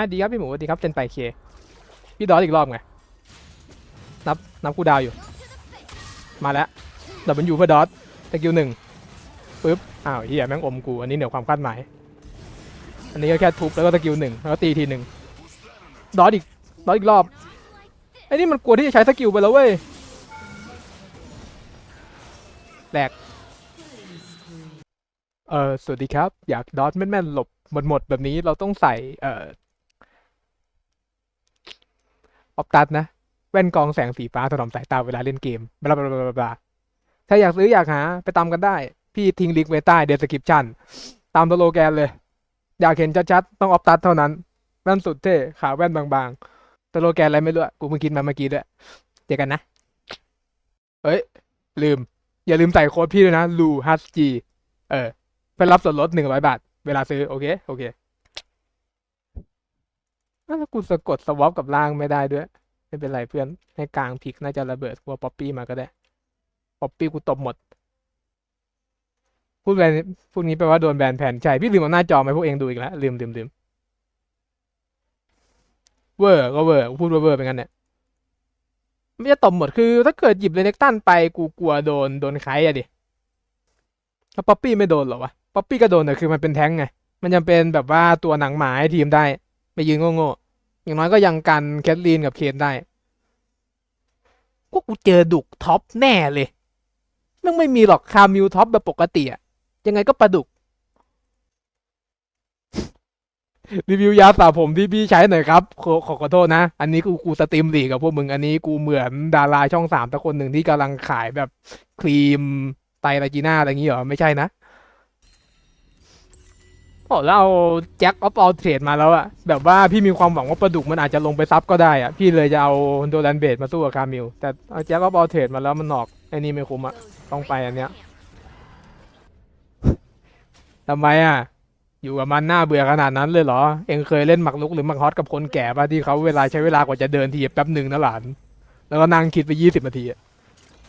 อะดีครับพี่หมูดีครับเซนไปเคพี่ดอสอีกรอบไงนับนับกูดาวอยู่ มาแล้วดับเบิลยูเพื่อดอสสกิลหนึ่งปึ๊บอ้าวเฮียแม่งอมกูอันนี้เหนือความคาดหมาย อันนี้ก็แค่ทุบแล้วก็สกิลหนึ่งแล้วก็ตีทีหนึ่งดอสอีกดอสอีกรอบไอ้นี่มันกลัวที่จะใช้สกิลไปแล้วเว้ยแหลกเออสวัสดีครับ อยากดอทแม่นๆหลบหมดๆแบบนี้เราต้องใส่เอ่อ ออปตัสนะ แว่นกองแสงสีฟ้าถนอมสายตาเวลาเล่นเกมบลาบลาบลาบลาถ้าอยากซื้ออยากหา ไปตามกันได้ พี่ทิ้งลิงก์ไว้ใต้เดสคริปชั่น ตามสโลแกนเลย อยากเห็นชัดๆ ต้องออปตัสเท่านั้นแว่นสุดเท่ขาแว่นบางๆสโลแกนอะไรไม่รู้กูเพิ่งคิดมาเมื่อกี้ด้วยเจอกันนะเอ้ย ลืม อย่าลืมใส่โค้ดพี่ด้วยนะลูฮัสจีเออเพื่อรับส่วนลดหนึ่งร้อยบาท เวลาซื้อ โอเค โอเค อ้าวแล้วกูสะกดสวอปกับล่างไม่ได้ด้วย ไม่เป็นไรเพื่อนให้กลางพิกน่าจะระเบิดกลัวป๊อปปี้มาก็ได้ป๊อปปี้กูตบหมด พูดแบนพวกนี้แปลว่าโดนแบนแผ่นใช่พี่ลืมเอาหน้าจอมาให้พวกเองดูอีกแล้วลืมลืมลืมเวอร์ก็เวอร์พูดว่าเวอร์เป็นงั้นเนี่ยไม่จะตบหมดคือ ถ้าเกิดหยิบเลเน็กตันไปกูกลัวโดนโดนไคอะดิถ้าป๊อปปี้ไม่โดนหรอวะป๊อปปี้ก็โดนแต่คือมันเป็นแท้งไงมันยังเป็นแบบว่าตัวหนังหมาให้ทีมได้ ไม่ยืนโง่ๆอย่างน้อยก็ยังกันแคทลีนกับเคนได้พวกกูเจอดุกท็อปแน่เลยมันไม่มีหรอกคามิวท็อปแบบปกติอะยังไงก็ปลาดุก รีวิวยาสระผมที่พี่ใช้หน่อยครับ ขอขอขอโทษนะ อันนี้กูกูสตรีมหลีกกับพวกมึง อันนี้กูเหมือนดาราช่องสามตะคนหนึ่งที่กำลังขายแบบครีมไตรจีน่าอะไรอย่างงี้เหรอ ไม่ใช่นะ โอ้แล้วเอาแจ็คออฟเอาเทรดมาแล้วอะแบบว่าพี่มีความหวังว่าปลาดุกมันอาจจะลงไปซับก็ได้อะพี่เลยจะเอาโดแลนเบดมาสู้กับคามิลแต่เอาแจ็คออฟเอาเทรดมาแล้วมันหนอกไอ้นี่ไม่คุ้มอะต้องไปอันเนี้ยทำไมอะอยู่กับมันน่าเบื่อขนาดนั้นเลยเหรอ เองเคยเล่นหมักลุกหรือหมักฮอตกับคนแก่ป่ะที่เขาเวลาใช้เวลากว่าจะเดินทีแป๊บหนึ่งนะหลาน แล้วก็นั่งคิดไปยี่สิบนาทีอะ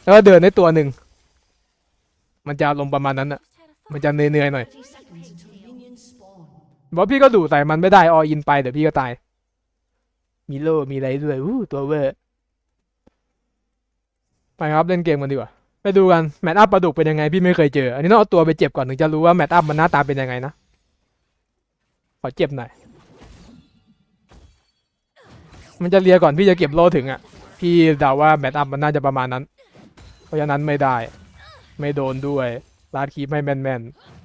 แล้วก็เดินได้ตัวหนึ่งมันจะลงประมาณนั้นอะมันจะเหนื่อยๆหน่อย บอกพี่ก็ดูใส่มันไม่ได้ออินไปเดี๋ยวพี่ก็ตาย มีโลมีอะไรด้วยอู้ตัวเวอร์ไปครับเล่นเกมกันดีกว่าไปดูกันแมตอัพปลาดุกเป็นยังไงพี่ไม่เคยเจอ อันนี้ต้องเอาตัวไปเจ็บก่อนถึงจะรู้ว่าแมตอัพมันหน้าตาเป็นยังไงนะขอเจ็บหน่อยมันจะเลียก่อนพี่จะเก็บโลถึงอะ พี่เดาว่าแมตอัพมันน่าจะประมาณนั้น เพราะฉะนั้นไม่ได้ ไม่โดนด้วยลาดคีไม่แม่นแม่นๆ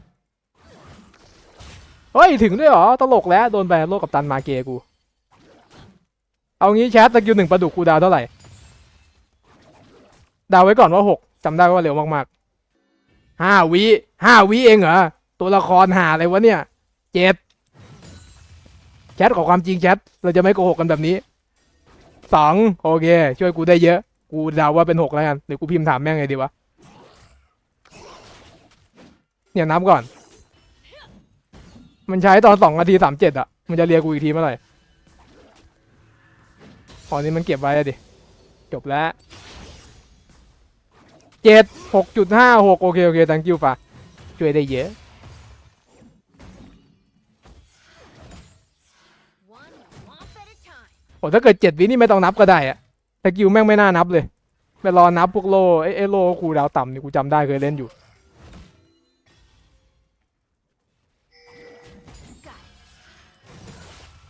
เฮ้ย ถึงด้วยเหรอ ตลกแล้วโดนไปโลกกับตันมาเกกู เอางี้แชทสกิลหนึ่งปลาดุกกูดาวเท่าไหร่ ดาวไว้ก่อนว่าหกจำได้ว่าเร็วมากๆห้าวิห้าวิเองเหรอ ตัวละครหาอะไรวะเนี่ยเจ็ดแชทขอความจริงแชทเราจะไม่โกหกกันแบบนี้สองโอเค ช่วยกูได้เยอะ กูเดาว่าเป็นหกแล้วกันหรือกูพิมพ์ถามแม่งไงดีวะเนี่ยนับก่อน มันใช้ตอนสองนาทีสามเจ็ดอะมันจะเรียกกูอีกทีเมื่อไหร่อ๋อนี่มันเก็บไว้อะดิ จบแล้วเจ็ดหกจุดห้าหกโอเค โอเค thank you ป่ะช่วยได้เยอะโอ้ถ้าเกิดเจ็ดวินี่ไม่ต้องนับก็ได้อะสกิลแม่งไม่น่านับเลย ไปรอนับพวกโลไอ้ไอ้โลคูดาวต่ำนี่กูจำได้เคยเล่นอยู่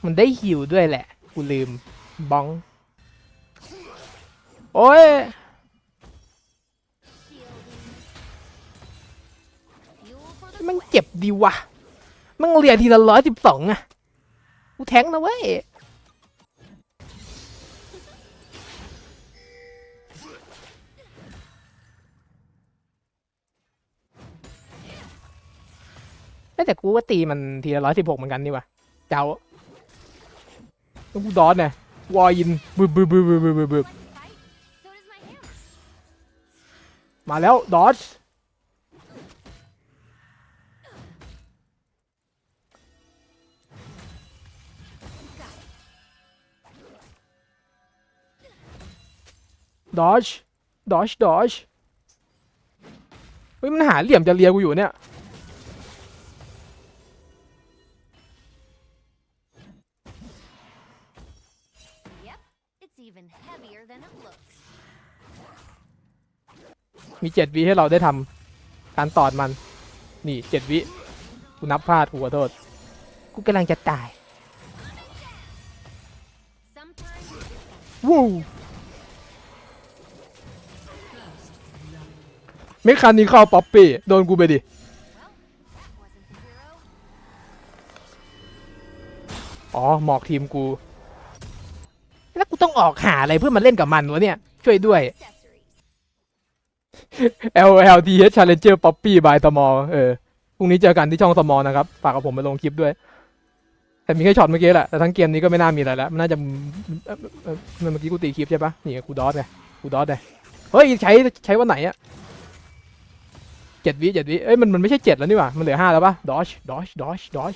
มันได้หิวด้วยแหละ กูลืมบ้อง โอ้ย มันเจ็บดีวะมันเรียทีละร้อยสิบสองอะกูแทงนะเว้ยเอ้ยแต่กูว่าตีมันทีละร้อยสิบหกเหมือนกันนี่วะเจ้า แล้วกูดอนเนี่ยวอยินบึบบึบบึบบึบบึบมาแล้วดอชดอชดอชดอชเฮ้ยมันหาเหลี่ยมจะเลียกูอยู่เนี่ย even heavier than it looks. มีเจ็ดวิให้เราได้ทำการตอดมัน นี่เจ็ดวิกูนับพลาดกูขอโทษ กูกำลังจะตาย Sometimes you just gotta วู้เมคานิคอลป๊อปปี้โดนกูไปดิ Well, that wasn't the hero. อ๋อหมอกทีมกู แล้วกูต้องออกหาอะไรเพื่อมาเล่นกับมันวะเนี่ย ช่วยด้วย LLDH Challenger Poppy by สมอเออพรุ่งนี้เจอกันที่ช่องสมอนะครับ ฝากกับผมไปลงคลิปด้วย แต่มีแค่ช็อตเมื่อกี้แหละ แต่ทั้งเกมนี้ก็ไม่น่ามีอะไรแล้ว มันน่าจะเอ่อเอ่อเมื่อกี้กูตีคลิปใช่ปะนี่กูดอสไงกูดอสไงเฮ้ยใช้ใช้วันไหนอะเจ็ดวิเจ็ดวิเอ้ยมันมันไม่ใช่เจ็ดแล้วนี่หว่า มันเหลือห้าแล้วปะดอชดอชดอชดอช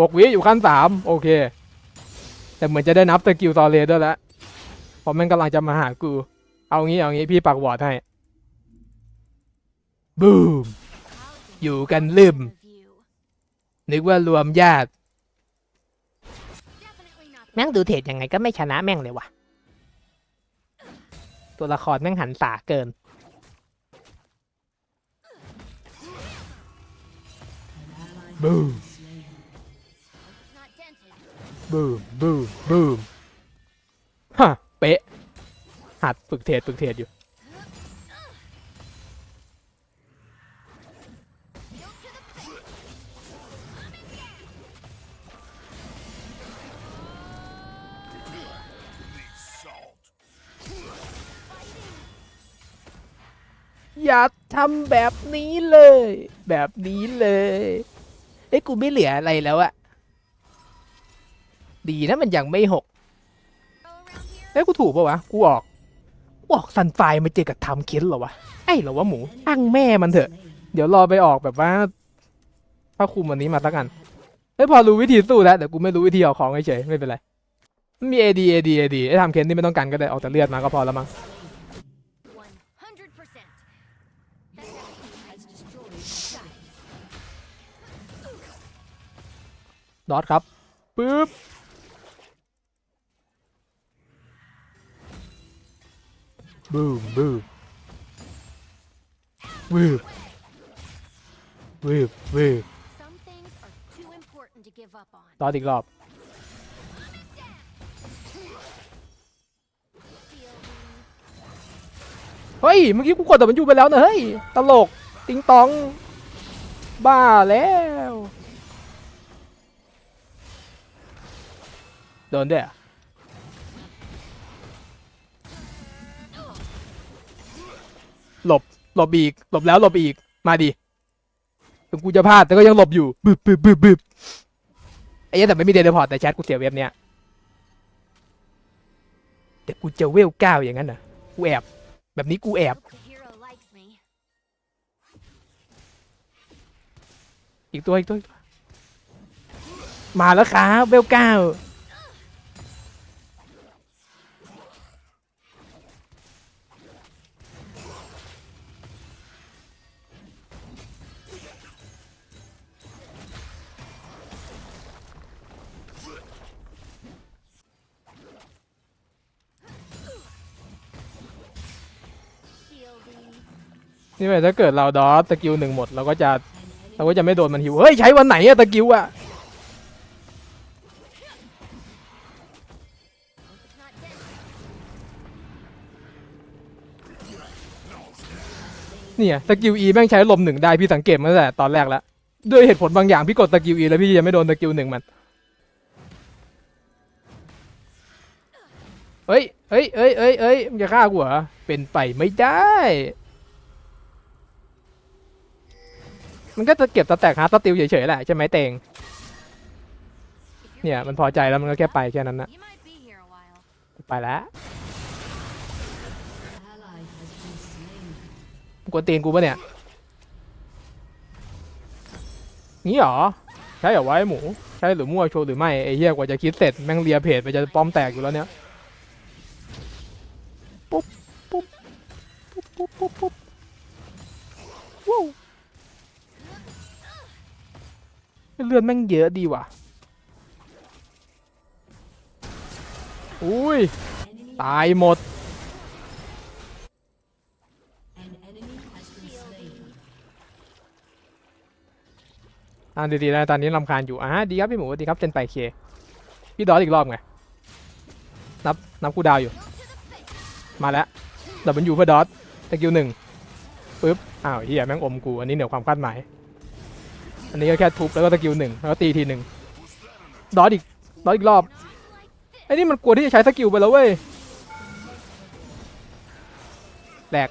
หกวิอยู่ขั้นสามโอเค แต่เหมือนจะได้นับสกิลตอเลด้วยแล้วเพราะมันกำลังจะมาหากู เอางี้เอางี้พี่ปักวอร์ดให้บูม How อยู่กันลืม of you. นึกว่ารวมญาติ Definitely not แม่งดูเทรดยังไงก็ไม่ชนะแม่งเลยวะตัวละครแม่งหันสาเกิน บูม It's not dented. บูมบูมบูมฮะเป๊ะ หัดฝึกเทรดฝึกเทรดอยู่ อย่าทำแบบนี้เลย แบบนี้เลย เอ้ยกูไม่เหลืออะไรแล้วอะ ดีนะมันยังไม่หก Go around here. เอ้ยกูถูกปะวะ กูออกกูออกซันไฟมาเจอกับทำเค้นเหรอวะ ไอ้เหรอวะหมูอ้างแม่มันเถอะ เดี๋ยวรอไปออกแบบว่าผ้าคลุมวันนี้มาสักอันเอ้ยพอรู้วิธีสู้แล้วแต่กูไม่รู้วิธีเอาของเฉยๆไม่เป็นไร มี AD AD AD ไอ้ทำเค้นที่ไม่ต้องกันก็ได้ออกแต่เลือดมาก็พอแล้วมั้ง 100%. That has destroyed ดอทครับปึ๊บ บูมบูมวืบวืบวืบ Some things are too important to give up on. ดอทอีกรอบ Feel me? เฮ้ย เมื่อกี้กูกดแต่มันอยู่ไปแล้วนะเฮ้ย ตลก ติงตอง บ้าแล้ว โดนด้วย หลบหลบอีก หลบแล้วหลบอีก มาดิถึงกูจะพลาดแต่ก็ยังหลบอยู่บึบบึบบึบบึบไอ้เหี้ยแต่ไม่มีเดลิพอร์ตแต่แชทกูเสียเว็บเนี้ยแต่กูจะเวลเก้าอย่างนั้นน่ะกูแอบ แบบนี้กูแอบ Hope the hero likes me. อีกตัวอีกตัวอีกตัวมาแล้วครับเวลเก้า นี่หมายถ้าเกิดเราดอสสกิลหนึ่งหมดเราก็จะเราก็จะไม่โดนมันหิว เฮ้ย ใช้วันไหนอะสกิลอะเนี่ยสกิล E แม่งใช้ลมหนึ่งได้พี่สังเกตมาตั้งแต่ตอนแรกแล้ว ด้วยเหตุผลบางอย่างพี่กดสกิล E แล้วพี่ยังไม่โดนสกิลหนึ่งมัน เฮ้ยเฮ้ยเฮ้ยเฮ้ยเฮ้ยมึงจะฆ่ากูเหรอ เป็นไปไม่ได้ มันก็จะเก็บสแต็กฮาร์ดสติลเฉยๆแหละใช่ไหมเตงเนี่ยมันพอใจแล้วมันก็แค่ไปแค่นั้นนะไปแล้วกวนตีนกูปะเนี่ยนี่เหรอใช่เหรอไอ้หมูใช่หรือมั่วโชว์หรือไม่ไอ้เหี้ยกว่าจะคิดเสร็จแม่งเลียเพจไปจะป้อมแตกอยู่แล้วเนี่ยปุ๊บปุ๊บปุ๊บปุ๊บปุ๊บ เลือดแม่งเยอะดีว่ะอุ้ย ตายหมด อ่าดีๆนะตอนนี้ลำคาญอยู่ อ่าดีครับพี่หมูดีครับเจนไปเค พี่ดอสอีกรอบไง นับ นับกูดาวอยู่ มาแล้วดับเบิลยูเพื่อดอสตะกิวหนึ่งปึ๊บ อ้าวเฮียแม่งอมกู อันนี้เหนือความคาดหมาย อันนี้ก็แค่ทุบแล้วก็ตะกิวหนึ่งแล้วก็ตีทีหนึ่งดอสอีกดอสอีกรอบไอ้นี่มันกลัวที่จะใช้สกิลไปแล้วเว้ยแหลก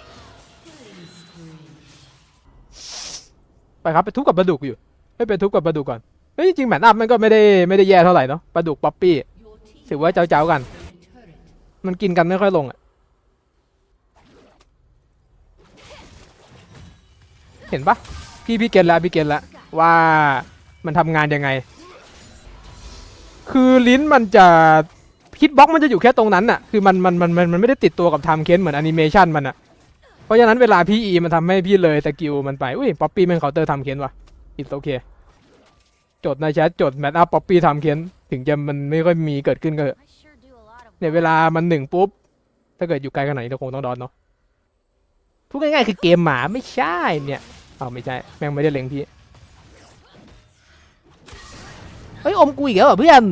ไปครับไปทุบกับปลาดุกอยู่ไม่ไปทุบกับปลาดุกก่อนเฮ้ยจริงแมทอัพมันก็ไม่ได้ไม่ได้แย่เท่าไหร่เนาะปลาดุกป๊อปปี้ถือว่าเจ้าๆกัน มันกินกันไม่ค่อยลงอะเห็นปะพี่พี่เกณฑ์แล้วพี่เกณฑ์แล้ว ว่ามันทำงานยังไง คือลิ้นมันจะฮิตบ็อกมันจะอยู่แค่ตรงนั้นน่ะ คือมันมันมันมันมันไม่ได้ติดตัวกับไทม์เค้นเหมือนแอนิเมชันมันอะเพราะฉะนั้นเวลาพี่อีมันทำให้พี่เลยสกิลมันไป อุ้ยป๊อปปี้มันเคาน์เตอร์ทำเค้นวะอิโอเค จดในแชทจดแมทอัพป๊อปปี้ทำเค้นถึงจะมันไม่ค่อยมีเกิดขึ้นก็เถอะ I sure do a lot of เนี่ยเวลามันหนึ่งปุ๊บ ถ้าเกิดอยู่ไกลขนาดนี้เราคงต้องดอนเนาะพูดง่ายๆคือเกมหมาไม่ใช่เนี่ยเอาไม่ใช่ แม่งไม่ได้เล็งพี่ เฮ้ยอมกูอีกแล้วเหรอเพื่อน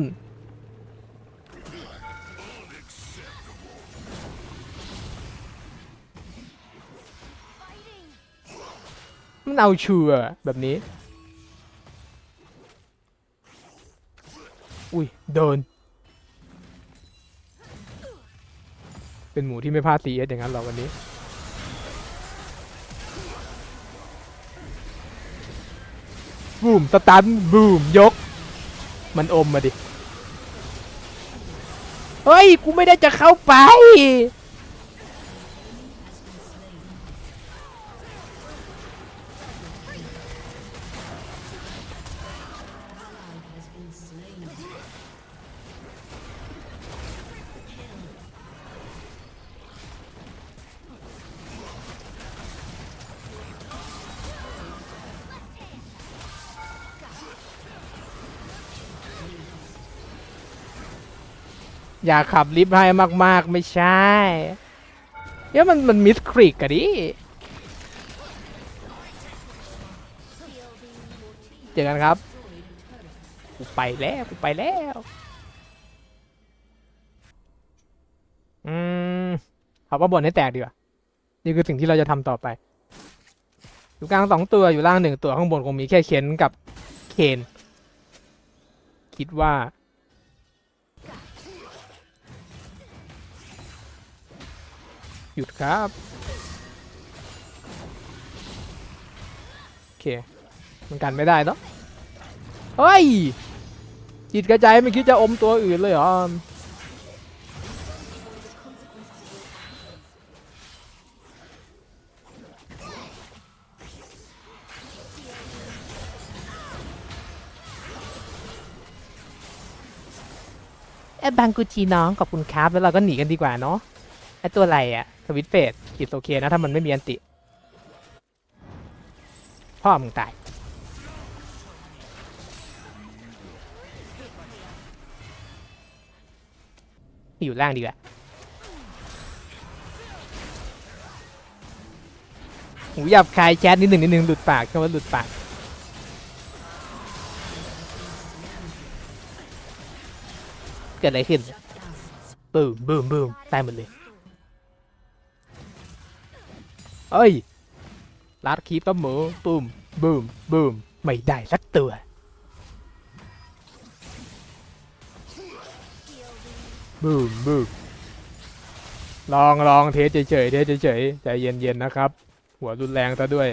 มันเอาชัวแบบนี้ อุ้ยโดน เป็นหมูที่ไม่พลาดตีเอสอย่างนั้นหรอวันนี้บูมสตันบูมยก มันอมมาดิ เฮ้ย กูไม่ได้จะเข้าไป อยากขับลิฟต์ให้มากๆ ไม่ใช่เดี๋ยวมันมันมิสคริกอะดิเจอกันครับกูไปแล้วกูไปแล้วอืมเอาว่าบนให้แตกดีกว่านี่คือสิ่งที่เราจะทำต่อไป อยู่กลางสองตัวอยู่ล่างหนึ่งตัวข้างบนคงมีแค่เคนกับเคน คิดว่า ยุดครับโอเคมันกันไม่ได้เนาะเฮ้ยจิตกระจายไม่คิดจะอมตัวอื่นเลยเหรอแอบบางกุจีน้องขอบคุณครับ แล้วเราก็หนีกันดีกว่าเนาะ ไอตัวอะไรอะสวิตเฟสอิสโอเคนะ ถ้ามันไม่มีอันติ พ่อมึงตาย อยู่ล่างดีกว่าหูหยับคายแชทนิดหนึ่งนิดหนึ่งหลุดปากคำว่าหลุดปากเกิดอะไรขึ้นบูมบูมบูมตายหมดเลย เอ้ยลัดคีบกับหมูบูมบูมบูมไม่ได้สักตัว บูมบูมลองลองเทสเฉยๆเทสเฉยใจเย็นๆนะครับ หัวรุนแรงซะด้วย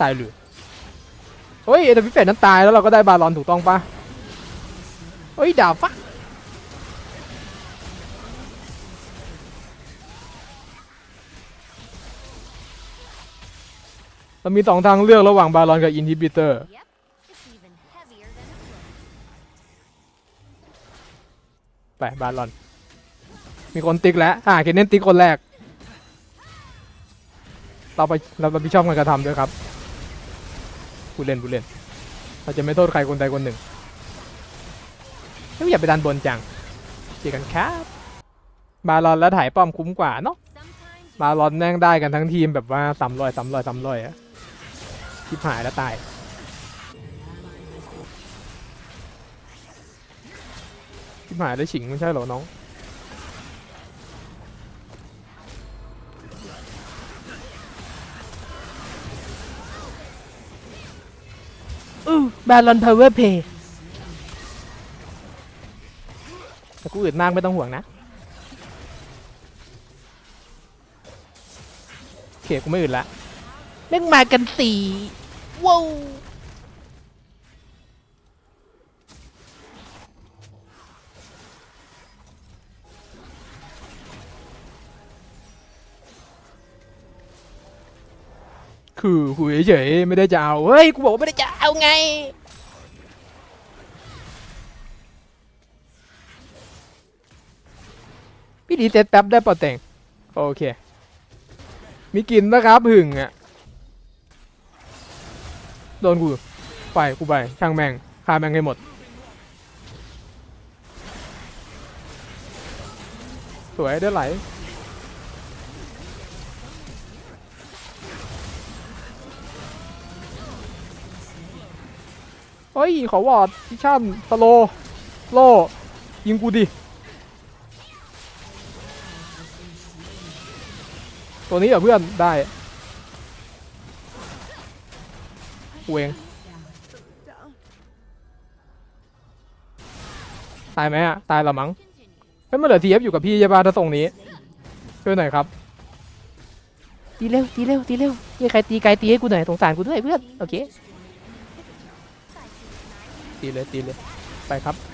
ตายเลย เฮ้ยแต่พิเศษนั้นตายแล้วเราก็ได้บาลอนถูกต้องปะเฮ้ยดาบฟักเรามีสองทางเลือกระหว่างบาลอนกับอินฮิบิเตอร์ไปบาลอน มีคนติ๊กแล้ว อ่าเคนเน้นติ๊กคนแรก เราไปเรารับผิชอบการกระทำด้วยครับ ผู้เล่นผู้เล่น เราจะไม่โทษใครคนใดคนหนึ่งไม่อยากไปดันบนจังเจอกันครับบาลอนแล้วถ่ายป้อมคุ้มกว่าเนาะบาลอนแม่งได้กันทั้งทีมแบบว่าสามร้อยสามร้อยสามร้อยอะชิบหายแล้วตายชิบหายแล้วฉิงไม่ใช่เหรอน้อง บาลอนพาวเวอร์เพย์แต่กูอื่นมากไม่ต้องห่วงนะโอเคกูไม่อื่นละแม่งมากันสี่ว้าวคือคุยเฉยๆไม่ได้จะเอา เฮ้ย กูบอกว่าไม่ได้จะเอาไง พี่ดีเซตแป๊บได้ปล่าแต่งโอเค มีกินนะครับหึงอะโดนกูไปกูไปช่างแม่งฆ่าแม่งให้หมดสวยเด้อไหลเฮ้ยขอวอดพิชั่นสโลโลยิงกูดิ ตัวนี้เหรอเพื่อนได้กูเองตายไหมอะตายและมั้ง continues. เฮ้ยมันเหลือทีเอฟอยู่กับพี่ใช่ป่ะถ้าส่งนี้ช่วยหน่อยครับตีเร็วตีเร็วตีเร็วยี่ใครตีไกลตีให้กูหน่อยสงสารกูด้วยเพื่อนโอเคตีเลยตีเลยไปครับ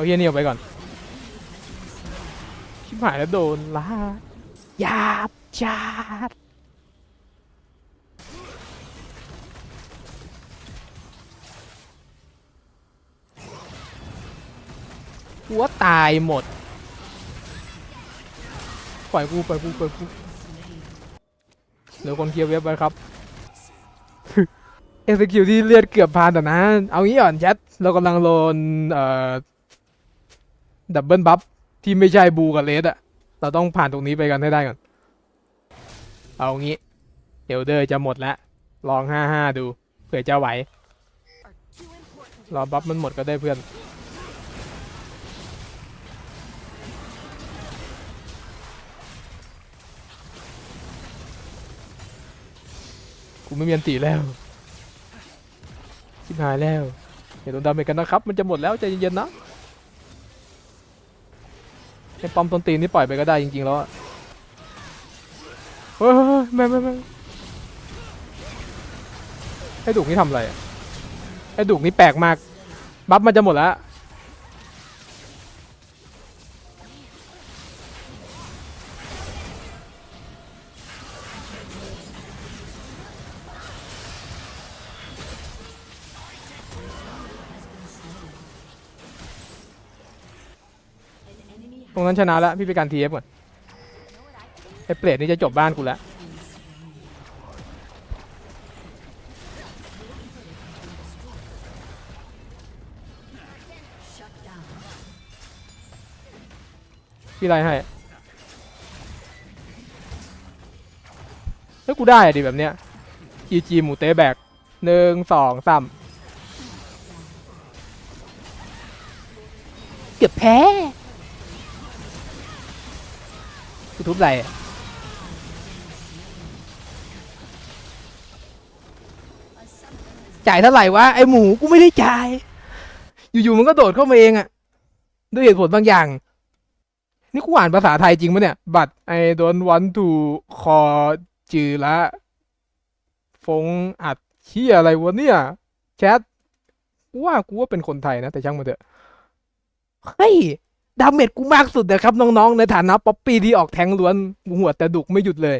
เอาเฮียนี่ออกไปก่อน ชิบหายแล้วโดนลาหยาบจาดหัวตายหมด ปล่อยกูปล่อยกูปล่อยกูเหลือคนเคลียร์เว็บไปครับเอ็กซ์คิวที่เลือดเกือบพานแต่นะ เอางี้ก่อนแชทเรากำลังโดนเอ่อ ดับเบิลบัฟที่ไม่ใช่บูกับเลสอะเราต้องผ่านตรงนี้ไปกันให้ได้ก่อน เอางี้เอลเดอร์จะหมดแล้ว ลองห้าห้าดู เผื่อจะไหว รอบัฟมันหมดก็ได้เพื่อน กูไม่มีอันตีแล้วชิบหายแล้วอย่าโดนดาเมจกันนะครับ มันจะหมดแล้วใจเย็นๆนะ ไอ้ปอมต้นตีนนี่ปล่อยไปก็ได้จริงๆแล้วอะเฮ้ยๆๆไม่ไม่ไม่ไอ้ดุกนี่ทำอะไรอะไอ้ดุกนี่แปลกมาก บัฟมันจะหมดแล้ว รงนั้นชนะแล้วพี่ไปการทีเอฟก่อนไอ้เปรตนี่จะจบบ้านกูแล้วพี่ไล่ให้แล้วกูได้อะดิแบบเนี้ย GG หมูเต้แบกหนึ่งสองสามเกือบแพ้ กูทุบไหลจ่ายเท่าไหร่วะไอหมูกูไม่ได้จ่าย อยู่ๆมันก็โดดเข้ามาเองอะด้วยเหตุผลบางอย่าง นี่กูอ่านภาษาไทยจริงปะเนี่ย บัตรไอโดนวันถูคอจือละฟงอัดเชี่ยอะไรวะเนี่ยแชทกูว่ากูว่าเป็นคนไทยนะ แต่ช่างมันเถอะเฮ้ย ดาเมจกูมากสุดนะครับน้องๆ ในฐานะป๊อปปี้ที่ออกแทงล้วนหัวแต่ดุกไม่หยุดเลย